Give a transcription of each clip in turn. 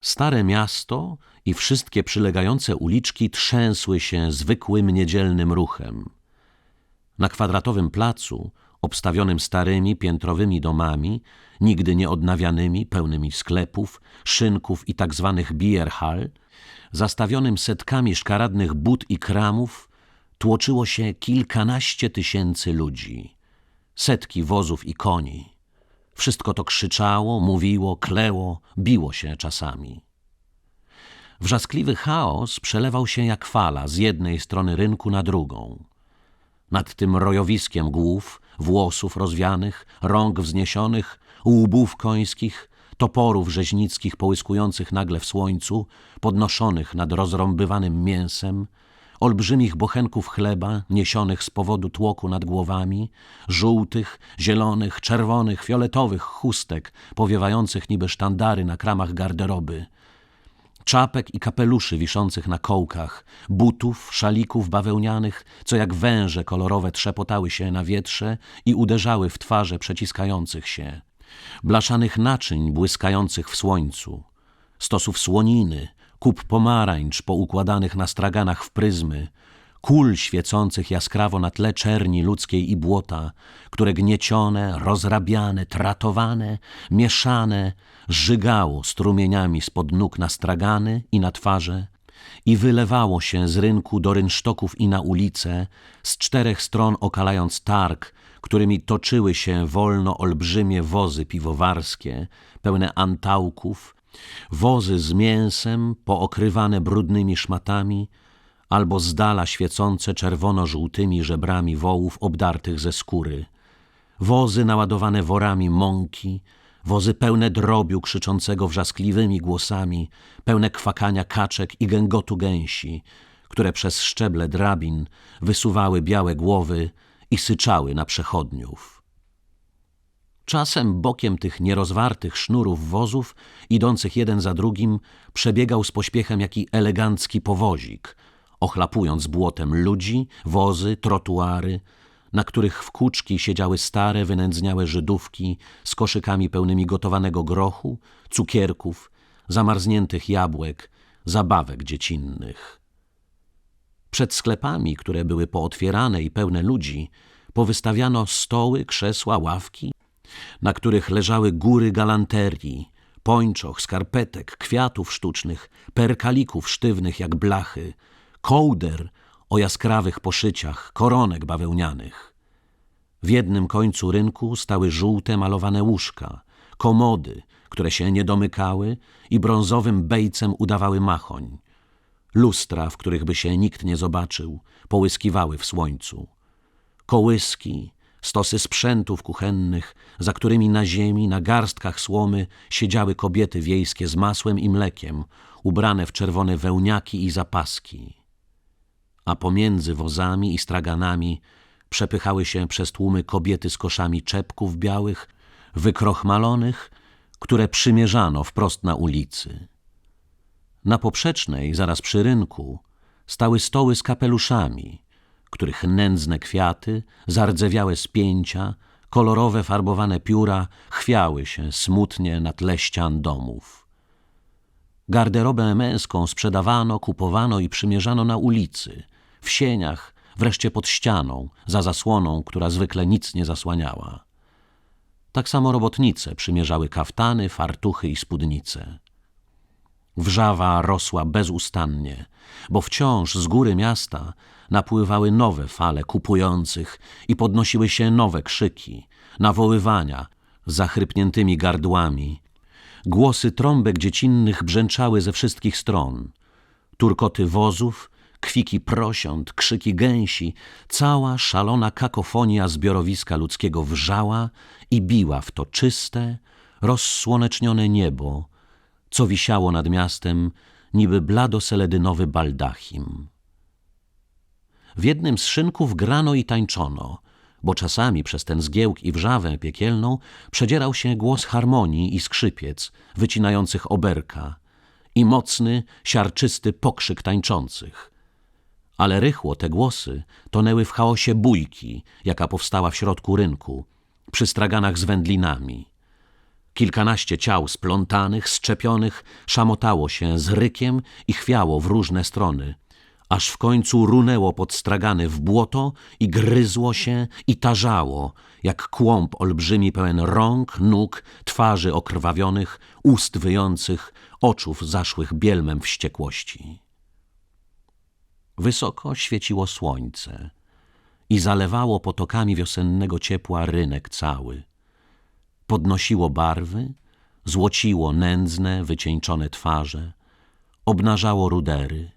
Stare miasto i wszystkie przylegające uliczki trzęsły się zwykłym niedzielnym ruchem. Na kwadratowym placu, obstawionym starymi piętrowymi domami, nigdy nie odnawianymi, pełnymi sklepów, szynków i tak zwanych bierhal, zastawionym setkami szkaradnych bud i kramów, tłoczyło się kilkanaście tysięcy ludzi, setki wozów i koni. Wszystko to krzyczało, mówiło, kleło, biło się czasami. Wrzaskliwy chaos przelewał się jak fala z jednej strony rynku na drugą. Nad tym rojowiskiem głów, włosów rozwianych, rąk wzniesionych, łbów końskich, toporów rzeźnickich połyskujących nagle w słońcu, podnoszonych nad rozrąbywanym mięsem, olbrzymich bochenków chleba niesionych z powodu tłoku nad głowami, żółtych, zielonych, czerwonych, fioletowych chustek powiewających niby sztandary na kramach garderoby, czapek i kapeluszy wiszących na kołkach, butów, szalików bawełnianych, co jak węże kolorowe trzepotały się na wietrze i uderzały w twarze przeciskających się, blaszanych naczyń błyskających w słońcu, stosów słoniny, kup pomarańcz poukładanych na straganach w pryzmy, kul świecących jaskrawo na tle czerni ludzkiej i błota, które gniecione, rozrabiane, tratowane, mieszane, żygało strumieniami spod nóg na stragany i na twarze i wylewało się z rynku do rynsztoków i na ulice, z czterech stron okalając targ, którymi toczyły się wolno olbrzymie wozy piwowarskie, pełne antałków, wozy z mięsem pookrywane brudnymi szmatami, albo z dala świecące czerwono-żółtymi żebrami wołów obdartych ze skóry, wozy naładowane worami mąki, wozy pełne drobiu krzyczącego wrzaskliwymi głosami, pełne kwakania kaczek i gęgotu gęsi, które przez szczeble drabin wysuwały białe głowy i syczały na przechodniów. Czasem bokiem tych nierozwartych sznurów wozów, idących jeden za drugim, przebiegał z pośpiechem jaki elegancki powozik, ochlapując błotem ludzi, wozy, trotuary, na których w kuczki siedziały stare, wynędzniałe Żydówki z koszykami pełnymi gotowanego grochu, cukierków, zamarzniętych jabłek, zabawek dziecinnych. Przed sklepami, które były pootwierane i pełne ludzi, powystawiano stoły, krzesła, ławki, na których leżały góry galanterii, pończoch, skarpetek, kwiatów sztucznych, perkalików sztywnych jak blachy, kołder o jaskrawych poszyciach, koronek bawełnianych. W jednym końcu rynku stały żółte malowane łóżka, komody, które się nie domykały i brązowym bejcem udawały machoń. Lustra, w których by się nikt nie zobaczył, połyskiwały w słońcu. Kołyski, stosy sprzętów kuchennych, za którymi na ziemi, na garstkach słomy siedziały kobiety wiejskie z masłem i mlekiem, ubrane w czerwone wełniaki i zapaski a pomiędzy wozami i straganami przepychały się przez tłumy kobiety z koszami czepków białych, wykrochmalonych, które przymierzano wprost na ulicy. Na poprzecznej, zaraz przy rynku, stały stoły z kapeluszami, których nędzne kwiaty, zardzewiałe spięcia, kolorowe farbowane pióra chwiały się smutnie na tle ścian domów. Garderobę męską sprzedawano, kupowano i przymierzano na ulicy, w sieniach, wreszcie pod ścianą, za zasłoną, która zwykle nic nie zasłaniała. Tak samo robotnice przymierzały kaftany, fartuchy i spódnice. Wrzawa rosła bezustannie, bo wciąż z góry miasta napływały nowe fale kupujących i podnosiły się nowe krzyki, nawoływania zachrypniętymi gardłami. Głosy trąbek dziecinnych brzęczały ze wszystkich stron. Turkoty wozów kwiki prosiąt, krzyki gęsi, cała szalona kakofonia zbiorowiska ludzkiego wrzała i biła w to czyste, rozsłonecznione niebo, co wisiało nad miastem niby bladoseledynowy baldachim. W jednym z szynków grano i tańczono, bo czasami przez ten zgiełk i wrzawę piekielną przedzierał się głos harmonii i skrzypiec wycinających oberka i mocny, siarczysty pokrzyk tańczących ale rychło te głosy tonęły w chaosie bójki, jaka powstała w środku rynku, przy straganach z wędlinami. Kilkanaście ciał splątanych, szczepionych, szamotało się z rykiem i chwiało w różne strony, aż w końcu runęło pod stragany w błoto i gryzło się i tarzało, jak kłąb olbrzymi pełen rąk, nóg, twarzy okrwawionych, ust wyjących, oczów zaszłych bielmem wściekłości. Wysoko świeciło słońce i zalewało potokami wiosennego ciepła rynek cały. Podnosiło barwy, złociło nędzne, wycieńczone twarze, obnażało rudery,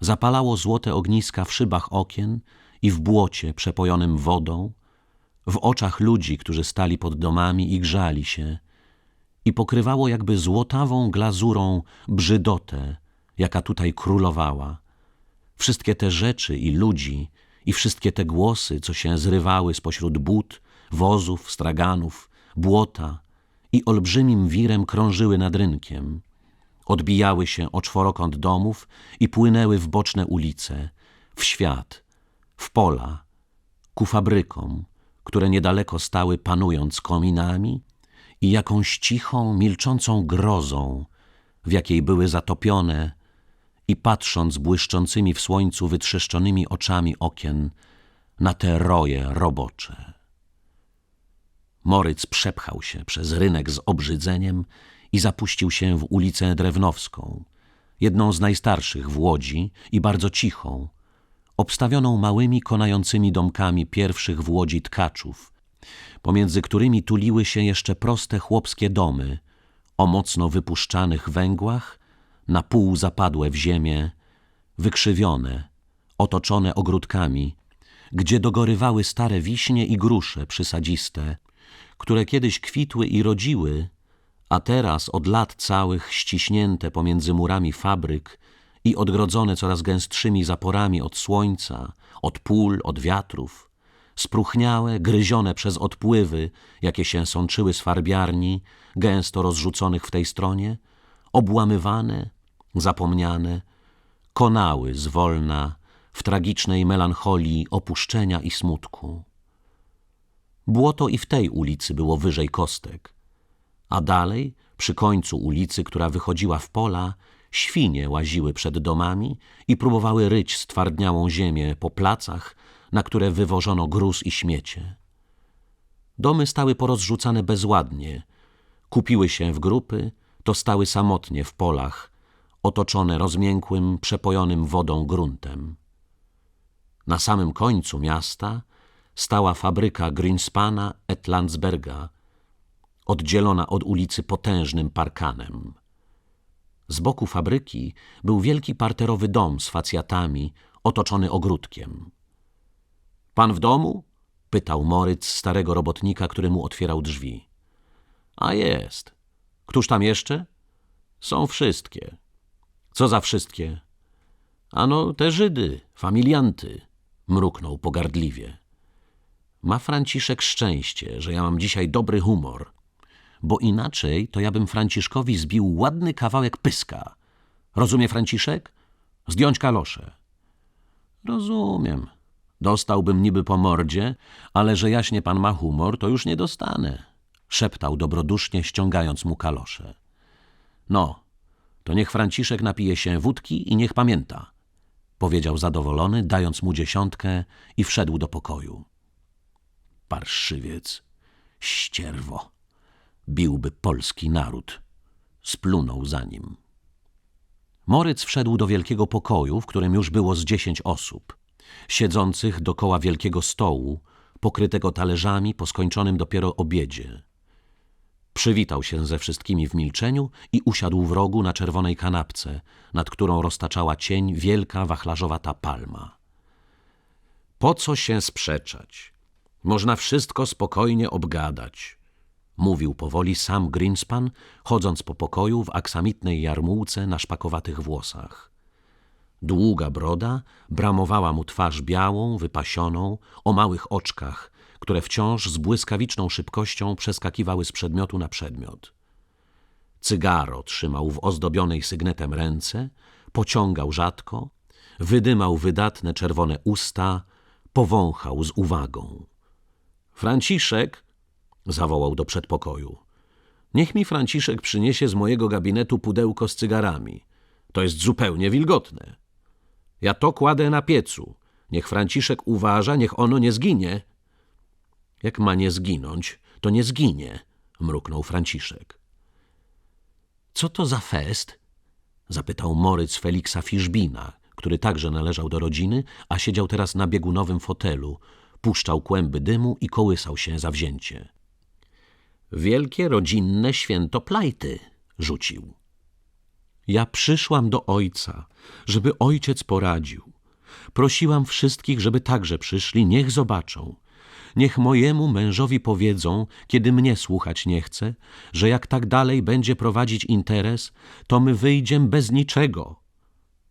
zapalało złote ogniska w szybach okien i w błocie przepojonym wodą, w oczach ludzi, którzy stali pod domami i grzali się, i pokrywało jakby złotawą glazurą brzydotę, jaka tutaj królowała. Wszystkie te rzeczy i ludzi, i wszystkie te głosy, co się zrywały spośród but, wozów, straganów, błota i olbrzymim wirem krążyły nad rynkiem. Odbijały się o czworokąt domów i płynęły w boczne ulice, w świat, w pola, ku fabrykom, które niedaleko stały panując kominami i jakąś cichą, milczącą grozą, w jakiej były zatopione i patrząc błyszczącymi w słońcu wytrzeszczonymi oczami okien na te roje robocze. Moryc przepchał się przez rynek z obrzydzeniem i zapuścił się w ulicę Drewnowską, jedną z najstarszych w Łodzi i bardzo cichą, obstawioną małymi konającymi domkami pierwszych w Łodzi tkaczów, pomiędzy którymi tuliły się jeszcze proste chłopskie domy o mocno wypuszczanych węgłach, na pół zapadłe w ziemię, wykrzywione, otoczone ogródkami, gdzie dogorywały stare wiśnie i grusze przysadziste, które kiedyś kwitły i rodziły, a teraz od lat całych ściśnięte pomiędzy murami fabryk i odgrodzone coraz gęstszymi zaporami od słońca, od pól, od wiatrów, spróchniałe, gryzione przez odpływy, jakie się sączyły z farbiarni, gęsto rozrzuconych w tej stronie, obłamywane, zapomniane, konały zwolna w tragicznej melancholii opuszczenia i smutku. Błoto i w tej ulicy było wyżej kostek, a dalej, przy końcu ulicy, która wychodziła w pola, świnie łaziły przed domami i próbowały ryć stwardniałą ziemię po placach, na które wywożono gruz i śmiecie. Domy stały porozrzucane bezładnie, kupiły się w grupy, to stały samotnie w polach, otoczone rozmiękłym, przepojonym wodą gruntem. Na samym końcu miasta stała fabryka Greenspana et Landsberga, oddzielona od ulicy potężnym parkanem. Z boku fabryki był wielki parterowy dom z facjatami, otoczony ogródkiem. Pan w domu? pytał Moryc starego robotnika, który mu otwierał drzwi. A jest. Któż tam jeszcze? Są wszystkie. Co za wszystkie? Ano te Żydy, familianty, mruknął pogardliwie. Ma Franciszek szczęście, że ja mam dzisiaj dobry humor, bo inaczej to ja bym Franciszkowi zbił ładny kawałek pyska. Rozumie Franciszek? Zdjąć kalosze. Rozumiem. Dostałbym niby po mordzie, ale że jaśnie pan ma humor, to już nie dostanę. Szeptał dobrodusznie, ściągając mu kalosze. No, to niech Franciszek napije się wódki i niech pamięta, powiedział zadowolony, dając mu dziesiątkę i wszedł do pokoju. Parszywiec, ścierwo, biłby polski naród. Splunął za nim. Moryc wszedł do wielkiego pokoju, w którym już było z dziesięć osób, siedzących dokoła wielkiego stołu, pokrytego talerzami po skończonym dopiero obiedzie. Przywitał się ze wszystkimi w milczeniu i usiadł w rogu na czerwonej kanapce, nad którą roztaczała cień wielka wachlarzowata palma. Po co się sprzeczać? Można wszystko spokojnie obgadać, mówił powoli sam Greenspan, chodząc po pokoju w aksamitnej jarmułce na szpakowatych włosach. Długa broda bramowała mu twarz białą, wypasioną, o małych oczkach, które wciąż z błyskawiczną szybkością przeskakiwały z przedmiotu na przedmiot. Cygaro trzymał w ozdobionej sygnetem ręce, pociągał rzadko, wydymał wydatne czerwone usta, powąchał z uwagą. Franciszek, zawołał do przedpokoju, Niech mi Franciszek przyniesie z mojego gabinetu pudełko z cygarami. To jest zupełnie wilgotne. Ja to kładę na piecu. Niech Franciszek uważa, niech ono nie zginie. Jak ma nie zginąć, to nie zginie, mruknął Franciszek. Co to za fest? zapytał Moryc Feliksa Fiszbina, który także należał do rodziny, a siedział teraz na biegunowym fotelu, puszczał kłęby dymu i kołysał się zawzięcie. Wielkie rodzinne święto plajty, rzucił. Ja przyszłam do ojca, żeby ojciec poradził. Prosiłam wszystkich, żeby także przyszli, niech zobaczą. Niech mojemu mężowi powiedzą, kiedy mnie słuchać nie chce, że jak tak dalej będzie prowadzić interes, to my wyjdziem bez niczego.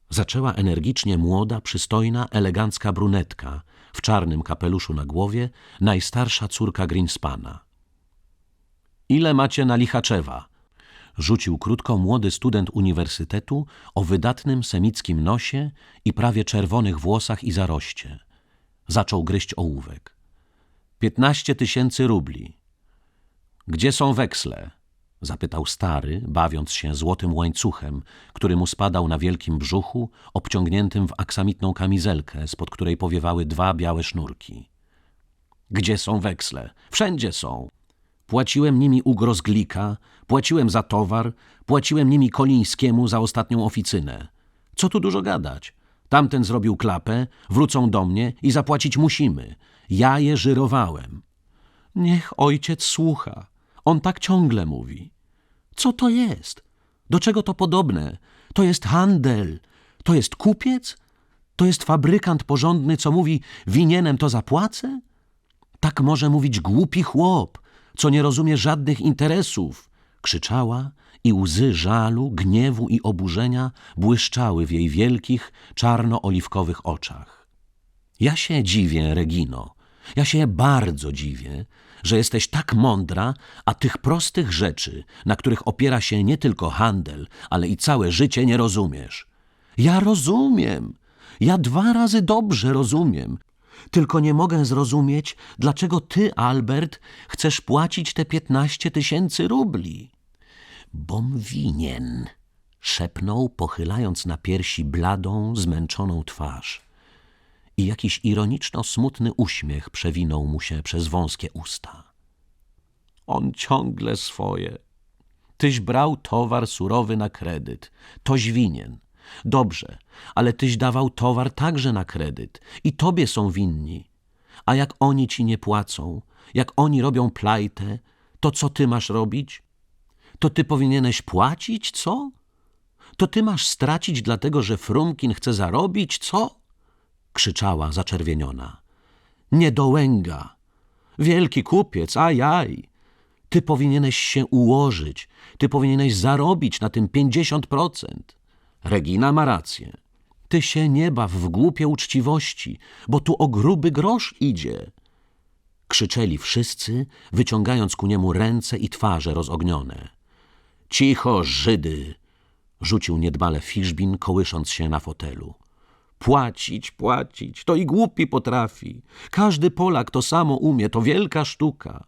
Zaczęła energicznie młoda, przystojna, elegancka brunetka w czarnym kapeluszu na głowie, najstarsza córka Greenspana. Ile macie na Lichaczewa? Rzucił krótko młody student uniwersytetu o wydatnym semickim nosie i prawie czerwonych włosach i zaroście. Zaczął gryźć ołówek. Piętnaście tysięcy rubli. Gdzie są weksle? Zapytał stary, bawiąc się złotym łańcuchem, który mu spadał na wielkim brzuchu, obciągniętym w aksamitną kamizelkę, spod której powiewały dwa białe sznurki. Gdzie są weksle? Wszędzie są. Płaciłem nimi u Grozglika, płaciłem za towar, płaciłem nimi Kolińskiemu za ostatnią oficynę. Co tu dużo gadać? Tamten zrobił klapę, wrócą do mnie i zapłacić musimy. Ja je żyrowałem. Niech ojciec słucha. On tak ciągle mówi. Co to jest? Do czego to podobne? To jest handel. To jest kupiec? To jest fabrykant porządny, co mówi, winienem to zapłacę? Tak może mówić głupi chłop, co nie rozumie żadnych interesów. Krzyczała i łzy żalu, gniewu i oburzenia błyszczały w jej wielkich, czarno-oliwkowych oczach. Ja się dziwię, Regino, ja się bardzo dziwię, że jesteś tak mądra, a tych prostych rzeczy, na których opiera się nie tylko handel, ale i całe życie, nie rozumiesz. Ja rozumiem. Ja dwa razy dobrze rozumiem. Tylko nie mogę zrozumieć, dlaczego ty, Albert, chcesz płacić te piętnaście tysięcy rubli. Bom winien, szepnął, pochylając na piersi bladą, zmęczoną twarz. I jakiś ironiczno-smutny uśmiech przewinął mu się przez wąskie usta. On ciągle swoje. Tyś brał towar surowy na kredyt. Toś winien. Dobrze, ale tyś dawał towar także na kredyt i tobie są winni. A jak oni ci nie płacą, jak oni robią plajtę, to co ty masz robić? To ty powinieneś płacić, co? To ty masz stracić dlatego, że Frumkin chce zarobić, co? Krzyczała zaczerwieniona. Niedołęga! Wielki kupiec, ajaj! Ty powinieneś się ułożyć, ty powinieneś zarobić na tym pięćdziesiąt procent. Regina ma rację. Ty się nie baw w głupie uczciwości, bo tu o gruby grosz idzie. Krzyczeli wszyscy, wyciągając ku niemu ręce i twarze rozognione. Cicho, Żydy! Rzucił niedbale Fiszbin, kołysząc się na fotelu. Płacić, płacić, to i głupi potrafi. Każdy Polak to samo umie, to wielka sztuka.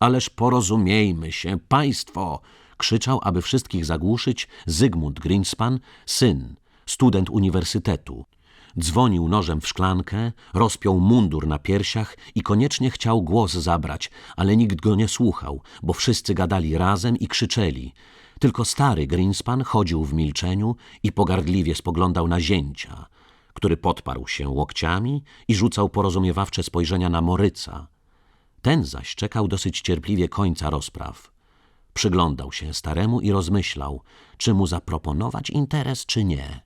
Ależ porozumiejmy się, państwo! Krzyczał, aby wszystkich zagłuszyć, Zygmunt Greenspan, syn, student uniwersytetu. Dzwonił nożem w szklankę, rozpiął mundur na piersiach i koniecznie chciał głos zabrać, ale nikt go nie słuchał, bo wszyscy gadali razem i krzyczeli. Tylko stary Greenspan chodził w milczeniu i pogardliwie spoglądał na zięcia, który podparł się łokciami i rzucał porozumiewawcze spojrzenia na Moryca. Ten zaś czekał dosyć cierpliwie końca rozpraw. Przyglądał się staremu i rozmyślał, czy mu zaproponować interes, czy nie.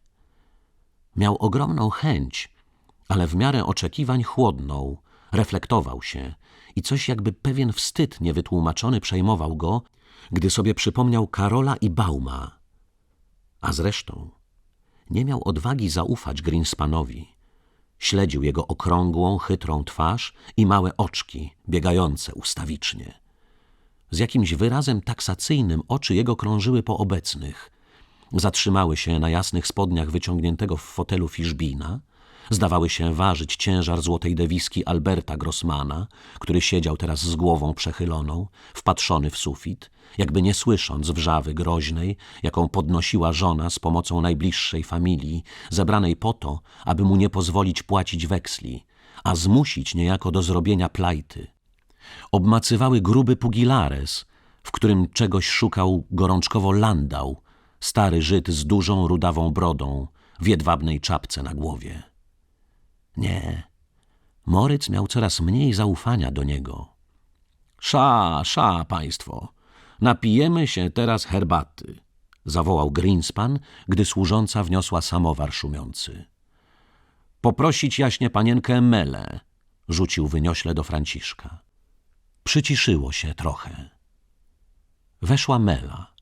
Miał ogromną chęć, ale w miarę oczekiwań chłodną, reflektował się i coś jakby pewien wstyd niewytłumaczony przejmował go, gdy sobie przypomniał Karola i Bauma. A zresztą nie miał odwagi zaufać Greenspanowi. Śledził jego okrągłą, chytrą twarz i małe oczki, biegające ustawicznie. Z jakimś wyrazem taksacyjnym oczy jego krążyły po obecnych. Zatrzymały się na jasnych spodniach wyciągniętego w fotelu Fiszbina, zdawały się ważyć ciężar złotej dewiski Alberta Grossmana, który siedział teraz z głową przechyloną, wpatrzony w sufit, jakby nie słysząc wrzawy groźnej, jaką podnosiła żona z pomocą najbliższej familii, zebranej po to, aby mu nie pozwolić płacić weksli, a zmusić niejako do zrobienia plajty. Obmacywały gruby pugilares, w którym czegoś szukał gorączkowo Landau, stary Żyd z dużą rudawą brodą, w jedwabnej czapce na głowie. Nie, Moryc miał coraz mniej zaufania do niego. Sza, sza, państwo, napijemy się teraz herbaty, zawołał Greenspan, gdy służąca wniosła samowar szumiący. Poprosić jaśnie panienkę Mele, rzucił wyniośle do Franciszka. Przyciszyło się trochę. Weszła Mela,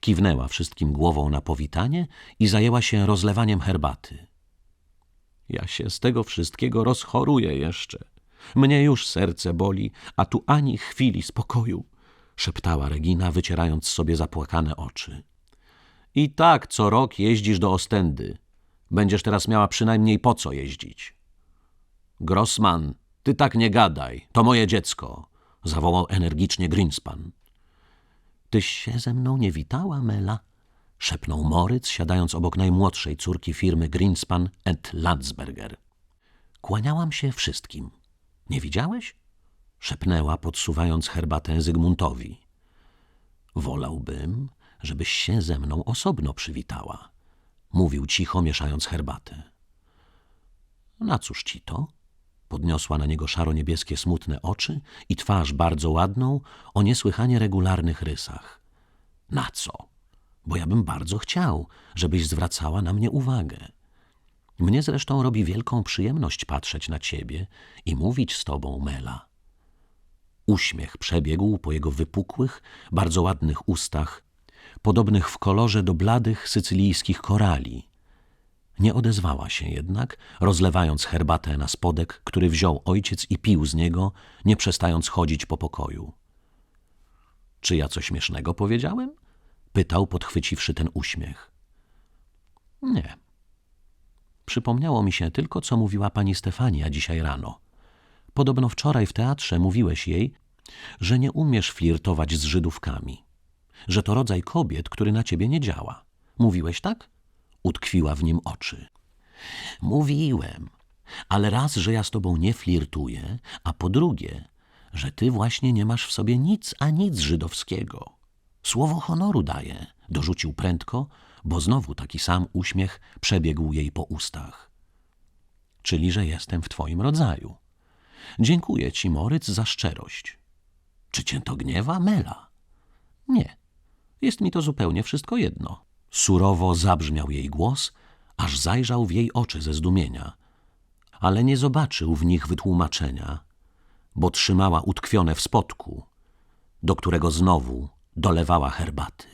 kiwnęła wszystkim głową na powitanie i zajęła się rozlewaniem herbaty. Ja się z tego wszystkiego rozchoruję jeszcze. Mnie już serce boli, a tu ani chwili spokoju, szeptała Regina, wycierając sobie zapłakane oczy. I tak co rok jeździsz do Ostendy. Będziesz teraz miała przynajmniej po co jeździć. Grossman, ty tak nie gadaj, to moje dziecko, zawołał energicznie Greenspan. Tyś się ze mną nie witała, Mela? Szepnął Moritz, siadając obok najmłodszej córki firmy Greenspan and Landsberger. Kłaniałam się wszystkim. Nie widziałeś? szepnęła, podsuwając herbatę Zygmuntowi. Wolałbym, żebyś się ze mną osobno przywitała, mówił cicho, mieszając herbatę. Na cóż ci to? Podniosła na niego szaro-niebieskie smutne oczy i twarz bardzo ładną, o niesłychanie regularnych rysach. Na co? Bo ja bym bardzo chciał, żebyś zwracała na mnie uwagę. Mnie zresztą robi wielką przyjemność patrzeć na ciebie i mówić z tobą, Mela. Uśmiech przebiegł po jego wypukłych, bardzo ładnych ustach, podobnych w kolorze do bladych sycylijskich korali. Nie odezwała się jednak, rozlewając herbatę na spodek, który wziął ojciec i pił z niego, nie przestając chodzić po pokoju. Czy ja coś śmiesznego powiedziałem? Pytał, podchwyciwszy ten uśmiech. Nie. Przypomniało mi się tylko, co mówiła pani Stefania dzisiaj rano. Podobno wczoraj w teatrze mówiłeś jej, że nie umiesz flirtować z Żydówkami, że to rodzaj kobiet, który na ciebie nie działa. Mówiłeś tak? Utkwiła w nim oczy. Mówiłem, ale raz, że ja z tobą nie flirtuję, a po drugie, że ty właśnie nie masz w sobie nic a nic żydowskiego. Słowo honoru daję, dorzucił prędko, bo znowu taki sam uśmiech przebiegł jej po ustach. Czyli, że jestem w twoim rodzaju. Dziękuję ci, Moryc, za szczerość. Czy cię to gniewa, Mela? Nie. Jest mi to zupełnie wszystko jedno. Surowo zabrzmiał jej głos, aż zajrzał w jej oczy ze zdumienia. Ale nie zobaczył w nich wytłumaczenia, bo trzymała utkwione w spodku, do którego znowu dolewała herbaty.